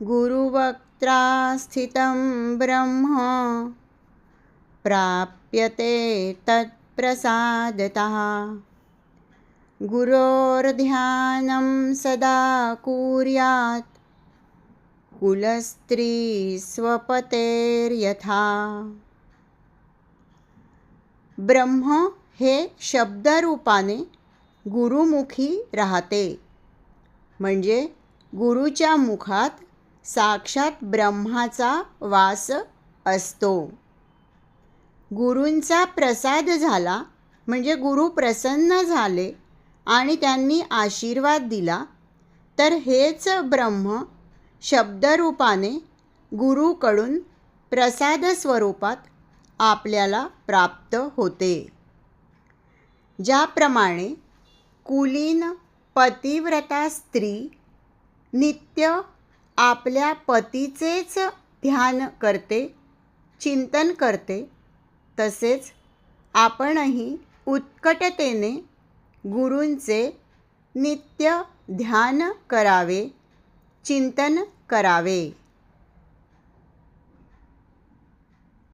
गुरुवक्त्रा स्थितं ब्रह्म प्राप्यते तत्प्रसादतः। गुरोर्ध्यानं सदा कुर्यात् कुलस्त्रीस्वपतेर्यथा ब्रह्म हे शब्दरूपाने गुरुमुखी राहते म्हणजे गुरुच्या मुखात साक्षात ब्रह्माचा वास असतो. गुरूंचा प्रसाद झाला म्हणजे गुरु प्रसन्न झाले आणि त्यांनी आशीर्वाद दिला तर हेच ब्रह्म शब्दरूपाने गुरुकडून प्रसाद स्वरूपात आपल्याला प्राप्त होते. ज्याप्रमाणे कुलीन पतिव्रता स्त्री नित्य आपल्या पतीचेच ध्यान करते चिंतन करते तसेच आपणही उत्कटतेने गुरूंचे नित्य ध्यान करावे चिंतन करावे.